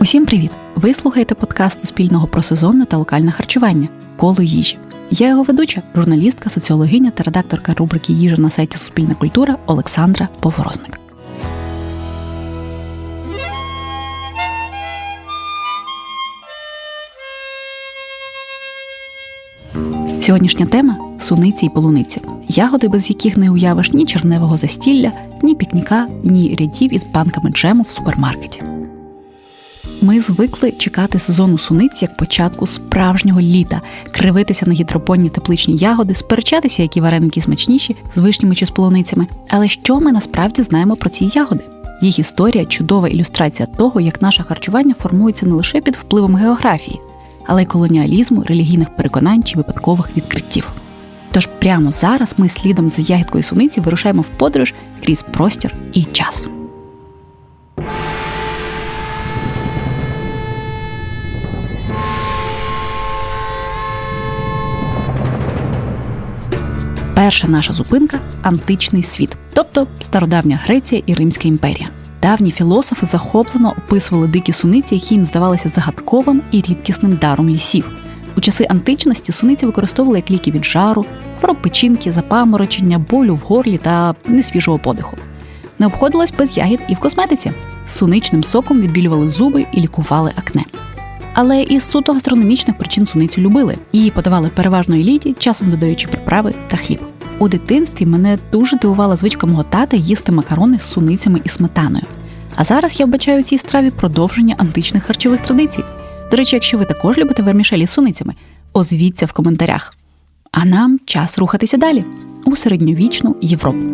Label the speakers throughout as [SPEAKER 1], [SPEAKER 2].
[SPEAKER 1] Усім привіт! Ви слухаєте подкаст Суспільного про сезонне та локальне харчування коло їжі. Я його ведуча, журналістка, соціологиня та редакторка рубрики Їжа на сайті Суспільна культура Олександра Поворозник. Сьогоднішня тема суниці і полуниці, ягоди, без яких не уявиш ні черневого застілля, ні пікніка, ні рядів із банками джему в супермаркеті. Ми звикли чекати сезону суниць як початку справжнього літа, кривитися на гідропонні тепличні ягоди, сперечатися, які вареники смачніші з вишнями чи з полуницями. Але що ми насправді знаємо про ці ягоди? Їх історія чудова ілюстрація того, як наше харчування формується не лише під впливом географії, але й колоніалізму, релігійних переконань чи випадкових відкриттів. Тож прямо зараз ми слідом за ягідкою суниці вирушаємо в подорож крізь простір і час. Перша наша зупинка античний світ, тобто стародавня Греція і Римська імперія. Давні філософи захоплено описували дикі суниці, які їм здавалися загадковим і рідкісним даром лісів. У часи античності суниці використовували як ліки від жару, печінки, запаморочення, болю в горлі та несвіжого подиху. Не обходилось без ягід і в косметиці. Суничним соком відбілювали зуби і лікували акне. Але із суто гастрономічних причин суницю любили. Її подавали переважно еліті, часом додаючи приправи та хліб. У дитинстві мене дуже дивувала звичка мого тата їсти макарони з суницями і сметаною. А зараз я вбачаю цій страві продовження античних харчових традицій. До речі, якщо ви також любите вермішелі з суницями, озвіться в коментарях. А нам час рухатися далі у середньовічну Європу.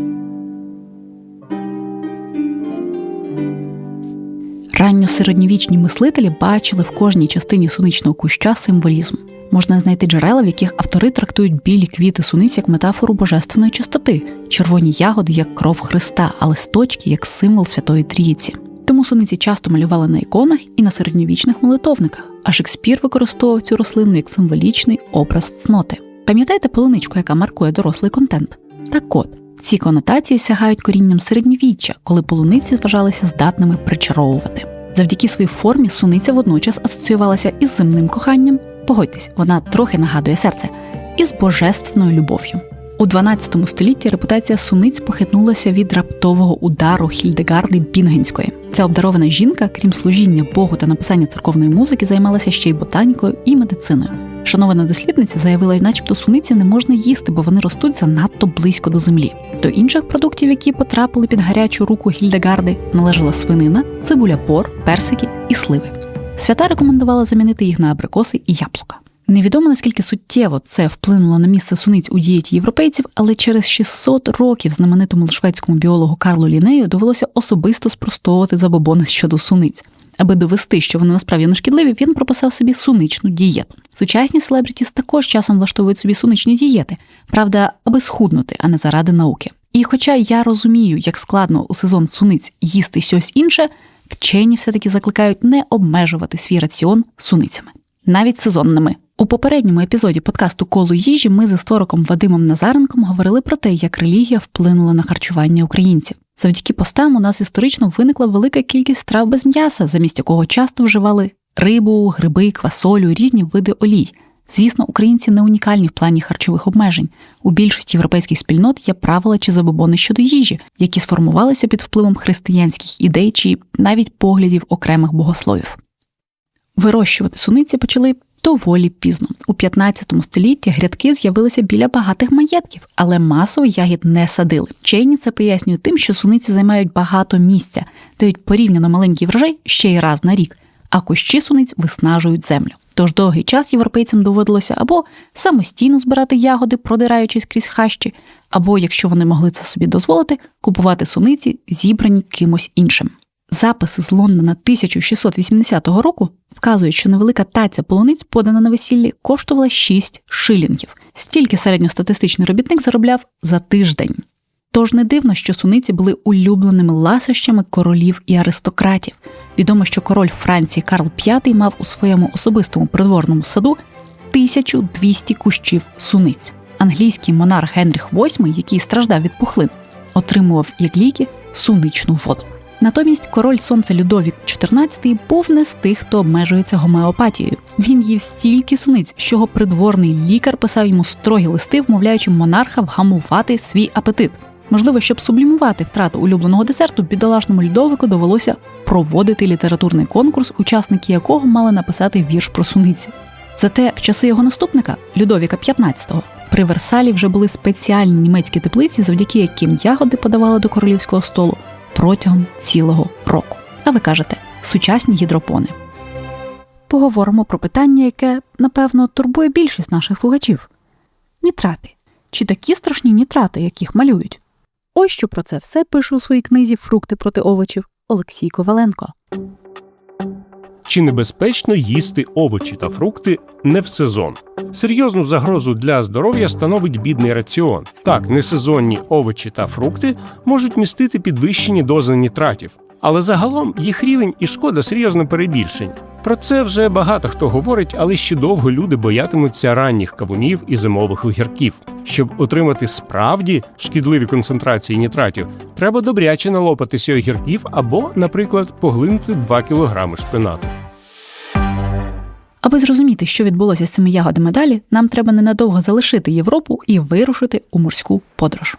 [SPEAKER 1] Ранньосередньовічні мислителі бачили в кожній частині суничного куща символізм. Можна знайти джерела, в яких автори трактують білі квіти суниць як метафору божественної чистоти, червоні ягоди як кров Христа, а листочки як символ Святої Трійці. Тому суниці часто малювали на іконах і на середньовічних молитовниках, а Шекспір використовував цю рослину як символічний образ цноти. Пам'ятаєте полуничку, яка маркує дорослий контент? Так от ці конотації сягають корінням середньовіччя, коли полуниці вважалися здатними причаровувати. Завдяки своїй формі суниця водночас асоціювалася із земним коханням. Погодьтесь, вона трохи нагадує серце, і з божественною любов'ю. У 12 столітті репутація суниць похитнулася від раптового удару Хільдегарди Бінгенської. Ця обдарована жінка, крім служіння Богу та написання церковної музики, займалася ще й ботанікою і медициною. Шанована дослідниця заявила, начебто суниці не можна їсти, бо вони ростуть занадто близько до землі. До інших продуктів, які потрапили під гарячу руку Гільдегарди, належала свинина, цибуля пор, персики і сливи. Свята рекомендувала замінити їх на абрикоси і яблука. Невідомо наскільки суттєво це вплинуло на місце суниць у дієті європейців, але через 600 років знаменитому шведському біологу Карлу Лінею довелося особисто спростовувати забобони щодо суниць. Аби довести, що вони насправді не шкідливі, він прописав собі суничну дієту. Сучасні селебрітіс також часом влаштовують собі суничні дієти, правда, аби схуднути, а не заради науки. І хоча я розумію, як складно у сезон суниць їсти щось інше, вчені все-таки закликають не обмежувати свій раціон суницями, навіть сезонними. У попередньому епізоді подкасту Коло їжі ми з істориком Вадимом Назаренком говорили про те, як релігія вплинула на харчування українців. Завдяки постам у нас історично виникла велика кількість страв без м'яса, замість якого часто вживали рибу, гриби, квасолю, різні види олій. Звісно, українці не унікальні в плані харчових обмежень. У більшості європейських спільнот є правила чи забобони щодо їжі, які сформувалися під впливом християнських ідей чи навіть поглядів окремих богословів. Вирощувати суниці почали доволі пізно. У 15 столітті грядки з'явилися біля багатих маєтків, але масово ягід не садили. Чейні це пояснює тим, що суниці займають багато місця, дають порівняно маленький врожай ще й раз на рік, а кущі суниць виснажують землю. Тож довгий час європейцям доводилося або самостійно збирати ягоди, продираючись крізь хащі, або, якщо вони могли це собі дозволити, купувати суниці, зібрані кимось іншим. Записи з Лондона 1680 року вказують, що невелика таця полуниць, подана на весіллі, коштувала 6 шилінгів. Стільки середньостатистичний робітник заробляв за тиждень. Тож не дивно, що суниці були улюбленими ласощами королів і аристократів. Відомо, що король Франції Карл V мав у своєму особистому придворному саду 1200 кущів суниць. Англійський монарх Генріх VIII, який страждав від пухлин, отримував як ліки суничну воду. Натомість король сонця Людовік XIV був не з тих, хто обмежується гомеопатією. Він їв стільки суниць, що його придворний лікар писав йому строгі листи, вмовляючи монарха вгамувати свій апетит. Можливо, щоб сублімувати втрату улюбленого десерту, бідолашному Людовику довелося проводити літературний конкурс, учасники якого мали написати вірш про суниці. Зате в часи його наступника Людовіка XV, при Версалі вже були спеціальні німецькі теплиці, завдяки яким ягоди подавали до королівського столу протягом цілого року. А ви кажете сучасні гідропони. Поговоримо про питання, яке, напевно, турбує більшість наших слухачів: нітрати. Чи такі страшні нітрати, яких малюють? Ось що про це все пише у своїй книзі Фрукти проти овочів Олексій Коваленко.
[SPEAKER 2] Чи небезпечно їсти овочі та фрукти не в сезон? Серйозну загрозу для здоров'я становить бідний раціон. Так, несезонні овочі та фрукти можуть містити підвищені дози нітратів, але загалом їх рівень і шкода серйозно перебільшені. Про це вже багато хто говорить, але ще довго люди боятимуться ранніх кавунів і зимових огірків. Щоб отримати справді шкідливі концентрації нітратів, треба добряче налопатися огірків або, наприклад, поглинути 2 кг шпинату.
[SPEAKER 1] Аби зрозуміти, що відбулося з цими ягодами далі, нам треба ненадовго залишити Європу і вирушити у морську подорож.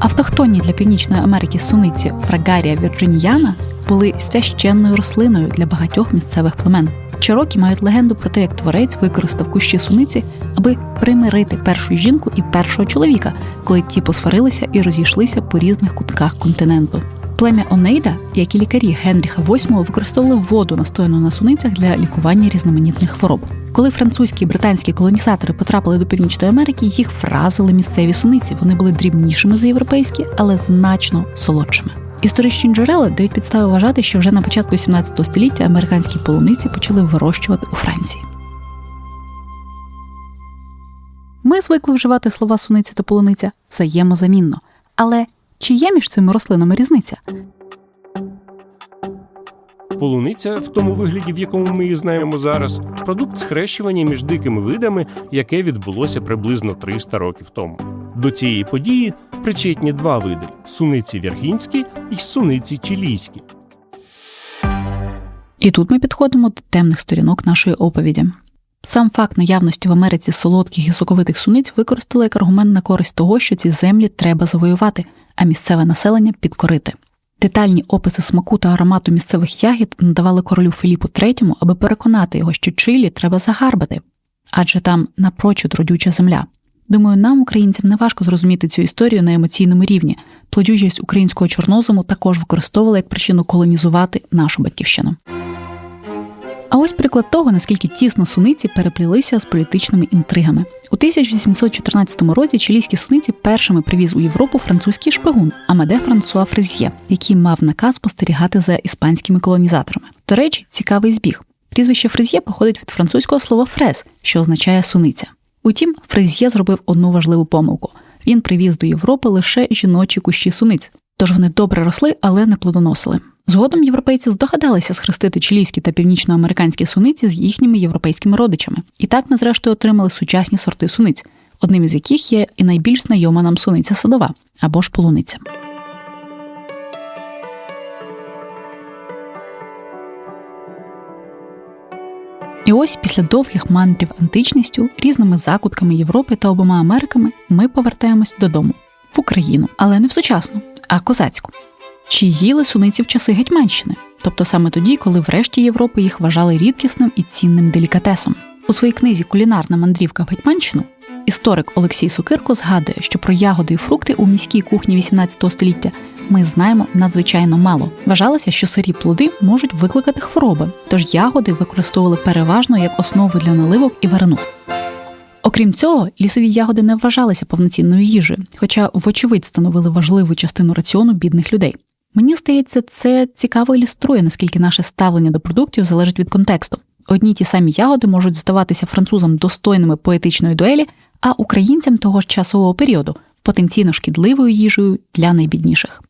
[SPEAKER 1] Автохтонні для Північної Америки суниці Фрагарія вірджиніяна були священною рослиною для багатьох місцевих племен. Чирокі мають легенду про те, як творець використав кущі суниці, аби примирити першу жінку і першого чоловіка, коли ті посварилися і розійшлися по різних кутках континенту. Плем'я Онейда, як і лікарі Генріха VIII, використовували воду, настояну на суницях для лікування різноманітних хвороб. Коли французькі і британські колонізатори потрапили до Північної Америки, їх вразили місцеві суниці. Вони були дрібнішими за європейські, але значно солодшими. Історичні джерела дають підстави вважати, що вже на початку 17 століття американські полуниці почали вирощувати у Франції. Ми звикли вживати слова суниця та полуниця взаємозамінно. Але чи є між цими рослинами різниця?
[SPEAKER 2] Полуниця, в тому вигляді, в якому ми її знаємо зараз, продукт схрещування між дикими видами, яке відбулося приблизно 300 років тому. До цієї події причетні два види суниці віргінські і суниці чилійські.
[SPEAKER 1] І тут ми підходимо до темних сторінок нашої оповіді. Сам факт наявності в Америці солодких і соковитих суниць використали як аргумент на користь того, що ці землі треба завоювати, а місцеве населення підкорити. Детальні описи смаку та аромату місцевих ягід надавали королю Філіпу III, аби переконати його, що Чилі треба загарбати, адже там напрочуд родюча земля. Думаю, нам, українцям, не важко зрозуміти цю історію на емоційному рівні. Плодючість українського чорнозуму також використовували як причину колонізувати нашу батьківщину. А ось приклад того, наскільки тісно суниці переплілися з політичними інтригами. У 1714 році чилійські суниці першими привіз у Європу французький шпигун Амаде Франсуа Фрезьє, який мав наказ спостерігати за іспанськими колонізаторами. До речі, цікавий збіг. Прізвище Фрезьє походить від французького слова фрез, що означає суниця. Утім, Фрезьє зробив одну важливу помилку: він привіз до Європи лише жіночі кущі суниць, тож вони добре росли, але не плодоносили. Згодом європейці здогадалися схрестити чилійські та північноамериканські суниці з їхніми європейськими родичами. І так ми, зрештою, отримали сучасні сорти суниць, одним із яких є і найбільш знайома нам суниця садова або ж полуниця. І ось після довгих мандрів античністю, різними закутками Європи та обома Америками ми повертаємось додому в Україну, але не в сучасну, а козацьку. Чи їли суниці в часи Гетьманщини, тобто саме тоді, коли врешті Європи їх вважали рідкісним і цінним делікатесом. У своїй книзі Кулінарна мандрівка в Гетьманщину історик Олексій Сокирко згадує, що про ягоди і фрукти у міській кухні XVIII століття ми знаємо надзвичайно мало. Вважалося, що сирі плоди можуть викликати хвороби, тож ягоди використовували переважно як основу для наливок і варенух. Окрім цього, лісові ягоди не вважалися повноцінною їжею, хоча, вочевидь, становили важливу частину раціону бідних людей. Мені здається, це цікаво ілюструє, наскільки наше ставлення до продуктів залежить від контексту. Одні ті самі ягоди можуть здаватися французам достойними поетичної дуелі, а українцям того ж часового періоду потенційно шкідливою їжею для найбідніших.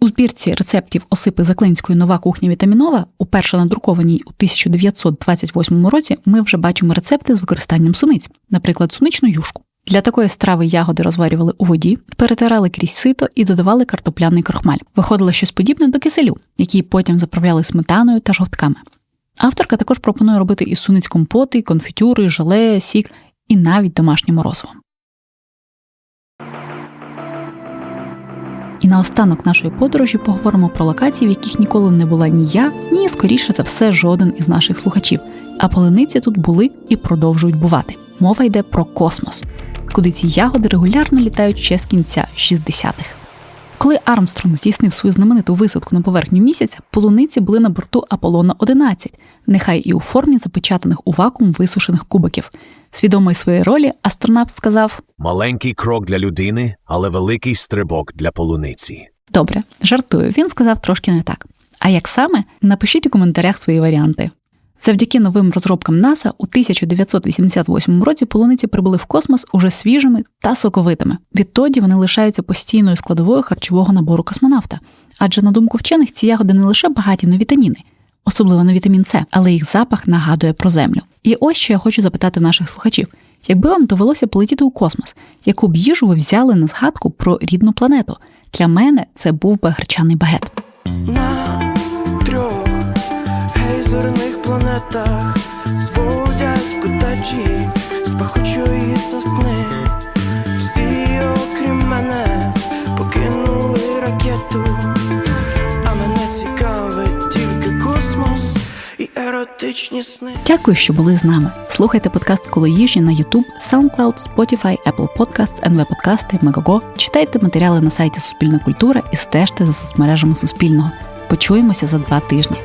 [SPEAKER 1] У збірці рецептів Осипи Заклинської нова кухня вітамінова, уперше надрукованій у 1928 році, ми вже бачимо рецепти з використанням суниць, наприклад, суничну юшку. Для такої страви ягоди розварювали у воді, перетирали крізь сито і додавали картопляний крохмаль. Виходило щось подібне до киселю, який потім заправляли сметаною та жовтками. Авторка також пропонує робити із суниць компоти, конфітюри, желе, сік і навіть домашнє морозиво. І наостанок нашої подорожі поговоримо про локації, в яких ніколи не була ні я, ні, скоріше за все, жоден із наших слухачів. А полениці тут були і продовжують бувати. Мова йде про космос, куди ці ягоди регулярно літають ще з кінця 60-х. Коли Армстронг здійснив свою знамениту висадку на поверхню місяця, полуниці були на борту Аполлона 11, нехай і у формі запечатаних у вакуум висушених кубиків. Свідомий своєї ролі, астронавт сказав:
[SPEAKER 3] Маленький крок для людини, але великий стрибок для полуниці.
[SPEAKER 1] Добре, жартую. Він сказав трошки не так. А як саме, напишіть у коментарях свої варіанти. Завдяки новим розробкам НАСА у 1988 році полуниці прибули в космос уже свіжими та соковитими. Відтоді вони лишаються постійною складовою харчового набору космонавта. Адже, на думку вчених, ці ягоди не лише багаті на вітаміни, особливо на вітамін С, але їх запах нагадує про землю. І ось що я хочу запитати наших слухачів: якби вам довелося полетіти у космос, яку б їжу ви взяли на згадку про рідну планету? Для мене це був би гречаний багет.
[SPEAKER 4] На планетах зводять котеджі з пахучої сосни. Всі, окрім мене, покинули ракету, а мене цікавить тільки космос і еротичні сни.
[SPEAKER 1] Дякую, що були з нами. Слухайте подкаст коло їжі на YouTube, SoundCloud, Spotify, Apple Podcasts, NV Подкасти, Megogo. Читайте матеріали на сайті Суспільна культура і стежте за соцмережами Суспільного. Почуємося за два тижні.